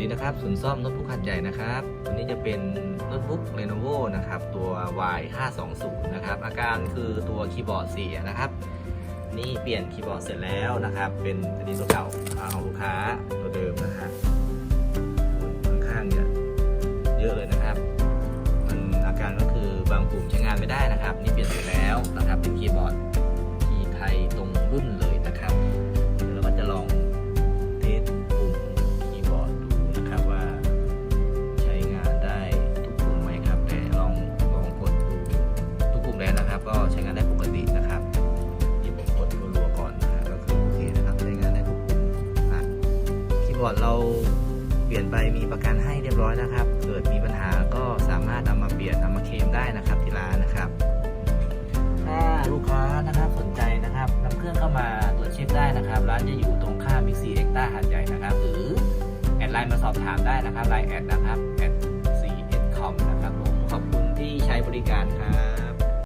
ดีนะครับศูนย์ซ่อมโน้ตบุ๊กขัดใหญ่นะครับตัวนี้จะเป็นโน้ตบุ๊ก Lenovo นะครับตัว Y 5 2 0 นะครับอาการคือตัวคีย์บอร์ดเสียนะครับนี่เปลี่ยนคีย์บอร์ดเสร็จแล้วนะครับ เป็นตัวนี้ตัวเก่าอ่าของลูกค้าตัวเดิมนะฮะค่อนข้างจะเยอะเลยนะครับ มันอาการก็คือบางปุ่มใช้งานไม่ได้นะครับ นี่เปลี่ยนเสร็จแล้วนะครับเป็นคีย์บอร์ด คีย์บอร์ดเราเปลี่ยนไปมีประกันให้เรียบร้อยนะครับ เกิดมีปัญหาก็สามารถนำมาเปลี่ยนนำมาเคลมได้นะครับที่ร้านนะครับ ถ้าลูกค้านะครับสนใจนะครับนำเครื่องเข้ามาตรวจเช็คได้นะครับ ร้านจะอยู่ตรงข้ามบิ๊กซีเอ็กต้าหาดใหญ่นะครับ หรือแอดไลน์มาสอบถามได้นะครับไลน์แอดนะครับแอดซีเอ็ดคอมนะครับผมขอบคุณที่ใช้บริการครับ